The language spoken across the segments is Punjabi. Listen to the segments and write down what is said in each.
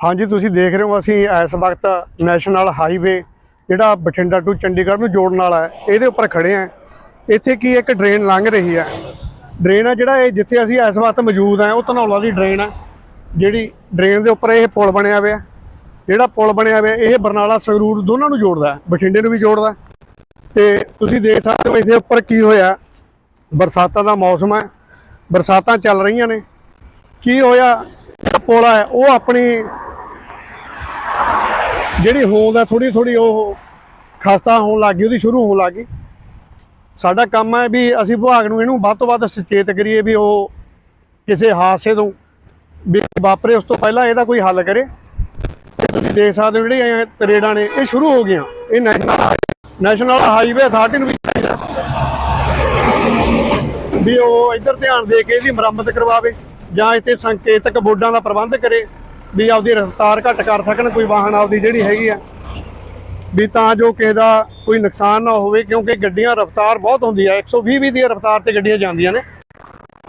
ਹਾਂਜੀ, ਤੁਸੀਂ ਦੇਖ ਰਹੇ ਹੋ ਅਸੀਂ ਇਸ ਵਕਤ ਨੈਸ਼ਨਲ ਹਾਈਵੇ, ਜਿਹੜਾ ਬਠਿੰਡਾ ਟੂ ਚੰਡੀਗੜ੍ਹ ਨੂੰ ਜੋੜਨ ਵਾਲਾ ਹੈ, ਇਹਦੇ ਉੱਪਰ ਖੜੇ ਆ ਇੱਥੇ ਕੀ ਇੱਕ ਡਰੇਨ ਲੰਘ ਰਹੀ ਹੈ। ਡਰੇਨ ਹੈ ਜਿਹੜਾ ਇਹ ਜਿੱਥੇ ਅਸੀਂ ਇਸ ਵਕਤ ਮੌਜੂਦ ਆ ਉਹ ਧਨੌਲਾ ਦੀ ਡਰੇਨ ਹੈ, ਜਿਹੜੀ ਡਰੇਨ ਦੇ ਉੱਪਰ ਇਹ ਪੁਲ ਬਣਿਆ ਹੋਇਆ ਜਿਹੜਾ ਪੁਲ ਬਣਿਆ ਹੋਇਆ, ਇਹ ਬਰਨਾਲਾ ਸੰਗਰੂਰ ਦੋਨਾਂ ਨੂੰ ਜੋੜਦਾ ਬਠਿੰਡੇ ਨੂੰ ਵੀ ਜੋੜਦਾ ਹੈ। ਤੇ ਤੁਸੀਂ ਦੇਖ ਸਕਦੇ ਹੋ ਇਸੇ ਉੱਪਰ ਕੀ ਹੋਇਆ। ਬਰਸਾਤਾਂ ਦਾ ਮੌਸਮ ਹੈ, ਬਰਸਾਤਾਂ ਚੱਲ ਰਹੀਆਂ ਨੇ। ਕੀ ਹੋਇਆ ਪੁਲ ਹੈ, ਉਹ ਆਪਣੀ ਜਿਹੜੀ ਹੋਂਦ ਹੈ ਥੋੜੀ ਥੋੜੀ ਉਹ ਖਸਤਾ ਹੋਣ ਲੱਗ ਗਈ, ਉਹਦੀ ਸ਼ੁਰੂ ਹੋਣ ਲੱਗ ਗਈ। ਸਾਡਾ ਕੰਮ ਹੈ ਵੀ ਅਸੀਂ ਵਿਭਾਗ ਨੂੰ ਇਹਨੂੰ ਵੱਧ ਤੋਂ ਵੱਧ ਸੁਚੇਤ ਕਰੀਏ ਵੀ ਉਹ ਕਿਸੇ ਹਾਦਸੇ ਤੋਂ ਵੀ ਵਾਪਰੇ, ਉਸ ਤੋਂ ਪਹਿਲਾਂ ਇਹਦਾ ਕੋਈ ਹੱਲ ਕਰੇ। ਤੁਸੀਂ ਦੇਖ ਸਕਦੇ ਹੋ ਜਿਹੜੀਆਂ ਇਹ ਤਰੇੜਾਂ ਨੇ, ਇਹ ਸ਼ੁਰੂ ਹੋ ਗਈਆਂ। ਇਹ ਨੈਸ਼ਨਲ ਨੈਸ਼ਨਲ ਹਾਈਵੇ ਅਥਾਰਟੀ ਨੂੰ ਵੀ ਚਾਹੀਦਾ। ਵੀ ਉਹ ਇੱਧਰ ਧਿਆਨ ਦੇ ਕੇ ਇਹਦੀ ਮੁਰੰਮਤ ਕਰਵਾਵੇ ਜਾਂ ਇੱਥੇ ਸੰਕੇਤਕ ਬੋਰਡਾਂ ਦਾ ਪ੍ਰਬੰਧ ਕਰੇ। ਵੀ ਆਪਦੀ ਰਫ਼ਤਾਰ ਘੱਟ ਕਰ ਸਕਣ, ਕੋਈ ਵਾਹਨ ਆਪਦੀ ਜਿਹੜੀ ਹੈਗੀ ਆ। ਵੀ ਤਾਂ ਜੋ ਕਿਸੇ ਦਾ ਕੋਈ ਨੁਕਸਾਨ ਨਾ ਹੋਵੇ, ਕਿਉਂਕਿ ਗੱਡੀਆਂ ਰਫ਼ਤਾਰ ਬਹੁਤ ਹੁੰਦੀ ਹੈ 120 ਵੀ ਦੀ ਰਫ਼ਤਾਰ ਤੇ ਗੱਡੀਆਂ ਜਾਂਦੀਆਂ ਨੇ।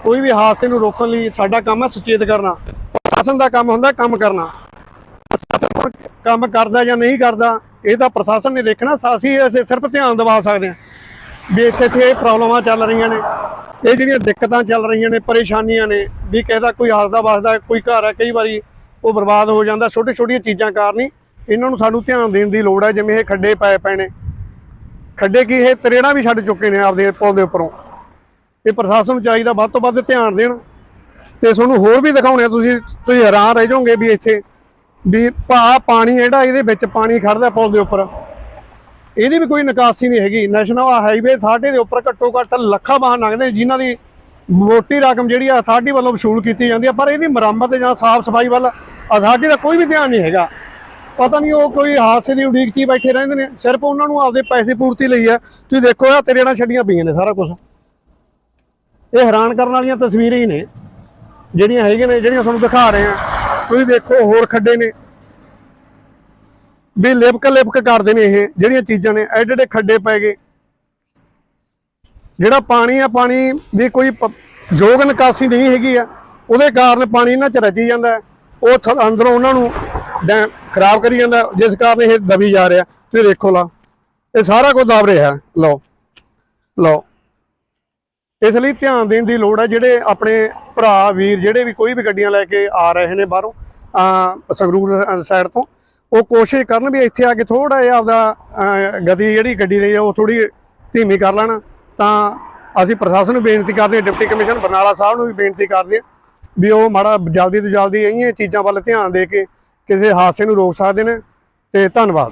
ਕੋਈ ਵੀ ਹਾਦਸੇ ਨੂੰ ਰੋਕਣ ਲਈ ਸਾਡਾ ਕੰਮ ਹੈ ਸੁਚੇਤ ਕਰਨਾ, ਪ੍ਰਸ਼ਾਸਨ ਦਾ ਕੰਮ ਹੁੰਦਾ ਕੰਮ ਕਰਨਾ। ਪ੍ਰਸ਼ਾਸਨ ਕੰਮ ਕਰਦਾ ਜਾਂ ਨਹੀਂ ਕਰਦਾ, ਇਹ ਤਾਂ ਪ੍ਰਸ਼ਾਸਨ ਨੇ ਦੇਖਣਾ ਅਸੀਂ ਅਸੀਂ ਸਿਰਫ ਧਿਆਨ ਦਿਵਾ ਸਕਦੇ ਹਾਂ। ਵੀ ਇੱਥੇ ਇੱਥੇ ਇਹ ਪ੍ਰੋਬਲਮਾਂ ਚੱਲ ਰਹੀਆਂ ਨੇ, ਇਹ ਜਿਹੜੀਆਂ ਦਿੱਕਤਾਂ ਚੱਲ ਰਹੀਆਂ ਨੇ, ਪਰੇਸ਼ਾਨੀਆਂ ਨੇ, ਵੀ ਕਿਸੇ ਦਾ ਕੋਈ ਹਾਦਸਾ ਵਾਸਦਾ ਕੋਈ ਘਰ ਹੈ ਕਈ ਵਾਰੀ ਉਹ ਬਰਬਾਦ ਹੋ ਜਾਂਦਾ ਛੋਟੇ ਛੋਟੀਆਂ ਚੀਜ਼ਾਂ ਕਾਰਨ ਹੀ ਇਹਨਾਂ ਨੂੰ ਸਾਨੂੰ ਧਿਆਨ ਦੇਣ ਦੀ ਲੋੜ ਹੈ, ਜਿਵੇਂ ਇਹ ਖੱਡੇ ਪਏ ਪਏ ਨੇ। ਖੱਡੇ ਕੀ, ਇਹ ਤਰੇੜਾਂ ਵੀ ਛੱਡ ਚੁੱਕੇ ਨੇ ਆਪਦੇ ਪੁਲ ਦੇ ਉੱਪਰੋਂ। ਇਹ ਪ੍ਰਸ਼ਾਸਨ ਨੂੰ ਚਾਹੀਦਾ ਵੱਧ ਤੋਂ ਵੱਧ ਧਿਆਨ ਦੇਣ। ਤੇ ਤੁਹਾਨੂੰ ਹੋਰ ਵੀ ਦਿਖਾਉਣੇ ਆ ਤੁਸੀਂ ਤੁਸੀਂ ਹੈਰਾਨ ਰਹਿ ਜਾਓਗੇ ਵੀ ਇੱਥੇ ਵੀ ਭਾ ਪਾਣੀ ਜਿਹੜਾ, ਇਹਦੇ ਵਿੱਚ ਪਾਣੀ ਖੜਦਾ ਪੁਲ ਦੇ ਉੱਪਰ। ਇਹਦੀ ਵੀ ਕੋਈ ਨਿਕਾਸੀ ਨਹੀਂ ਹੈਗੀ। ਨੈਸ਼ਨਲ ਹਾਈਵੇ ਸਾਡੇ ਦੇ ਉੱਪਰ ਘੱਟੋ ਘੱਟ ਲੱਖਾਂ ਵਾਹਨ ਲੰਘਦੇ ਨੇ, ਜਿਨ੍ਹਾਂ ਦੀ ਮੋਟੀ ਰਕਮ ਜਿਹੜੀ ਆ ਅਥਾਰਟੀ ਵੱਲੋਂ ਵਸੂਲ ਕੀਤੀ ਜਾਂਦੀ ਆ, ਪਰ ਇਹਦੀ ਮੁਰੰਮਤ ਜਾਂ ਸਾਫ਼ ਸਫ਼ਾਈ ਵੱਲ ਅਥਾਰਟੀ ਦਾ ਕੋਈ ਵੀ ਧਿਆਨ ਨਹੀਂ ਹੈਗਾ। ਪਤਾ ਨਹੀਂ ਉਹ ਕੋਈ ਹਾਦਸੇ ਦੀ ਉਡੀਕ 'ਚ ਹੀ ਬੈਠੇ ਰਹਿੰਦੇ ਨੇ, ਸਿਰਫ ਉਹਨਾਂ ਨੂੰ ਆਪਦੇ ਪੈਸੇ ਪੂਰਤੀ ਲਈ ਆ। ਤੁਸੀਂ ਦੇਖੋ ਆ ਤੇਰੇ ਨਾਲ ਛੱਡੀਆਂ ਪਈਆਂ ਨੇ ਸਾਰਾ ਕੁਝ ਇਹ ਹੈਰਾਨ ਕਰਨ ਵਾਲੀਆਂ ਤਸਵੀਰਾਂ ਹੀ ਨੇ, ਜਿਹੜੀਆਂ ਹੈਗੀਆਂ ਨੇ, ਜਿਹੜੀਆਂ ਤੁਹਾਨੂੰ ਦਿਖਾ ਰਹੇ ਆ ਤੁਸੀਂ ਦੇਖੋ ਹੋਰ ਖੱਡੇ ਨੇ। ਵੀ ਲਿਪਕ ਲਿਪਕ ਕਰਦੇ ਨੇ ਇਹ, ਜਿਹੜੀਆਂ ਚੀਜ਼ਾਂ ਨੇ ਐਡੇ ਐਡੇ ਖੱਡੇ ਪੈ ਗਏ। ਜਿਹੜਾ ਪਾਣੀ ਆ, ਪਾਣੀ ਦੀ ਕੋਈ ਪ- ਯੋਗ ਨਿਕਾਸੀ ਨਹੀਂ ਹੈਗੀ ਆ, ਉਹਦੇ ਕਾਰਨ ਪਾਣੀ ਇਹਨਾਂ ਚ ਰਚੀ ਜਾਂਦਾ ਉਹ ਥ- ਅੰਦਰੋਂ ਉਹਨਾਂ ਨੂੰ ਡੈ- ਖਰਾਬ ਕਰੀ ਜਾਂਦਾ ਜਿਸ ਕਾਰਨ ਇਹ ਦਬੀ ਜਾ ਰਿਹਾ। ਤੁਸੀਂ ਦੇਖੋ ਲਾ, ਇਹ ਸਾਰਾ ਕੁਝ ਦਬ ਰਿਹਾ ਲਓ ਲਓ। ਇਸ ਲਈ ਧਿਆਨ ਦੇਣ ਦੀ ਲੋੜ ਹੈ, ਜਿਹੜੇ ਆਪਣੇ ਭਰਾ, ਵੀਰ, ਜਿਹੜੇ ਵੀ ਕੋਈ ਵੀ ਗੱਡੀਆਂ ਲੈ ਕੇ ਆ ਰਹੇ ਨੇ ਬਾਹਰੋਂ, ਅਹ, ਸੰਗਰੂਰ ਸਾਈਡ ਤੋਂ, ਉਹ ਕੋਸ਼ਿਸ਼ ਕਰਨ ਵੀ ਇੱਥੇ ਆ ਕੇ ਥੋੜਾ ਜਿਹਾ ਆਪਦਾ ਗਤੀ ਜਿਹੜੀ ਗੱਡੀ ਦੀ ਹੈ ਉਹ ਥੋੜੀ ਧੀਮੀ ਕਰ ਲੈਣ। ਤਾਂ ਅਸੀਂ ਪ੍ਰਸ਼ਾਸਨ ਨੂੰ ਬੇਨਤੀ ਕਰਦੇ ਹਾਂ, ਡਿਪਟੀ ਕਮਿਸ਼ਨਰ ਬਰਨਾਲਾ ਸਾਹਿਬ ਨੂੰ ਵੀ ਬੇਨਤੀ ਕਰਦੇ ਹਾਂ ਵੀ ਉਹ ਮਾੜਾ ਜਲਦੀ ਤੋਂ ਜਲਦੀ ਇਹੀਆਂ ਚੀਜ਼ਾਂ ਵੱਲ ਧਿਆਨ ਦੇ ਕੇ ਕਿਸੇ ਹਾਦਸੇ ਨੂੰ ਰੋਕ ਸਕਦੇ ਨੇ ਤੇ ਧੰਨਵਾਦ।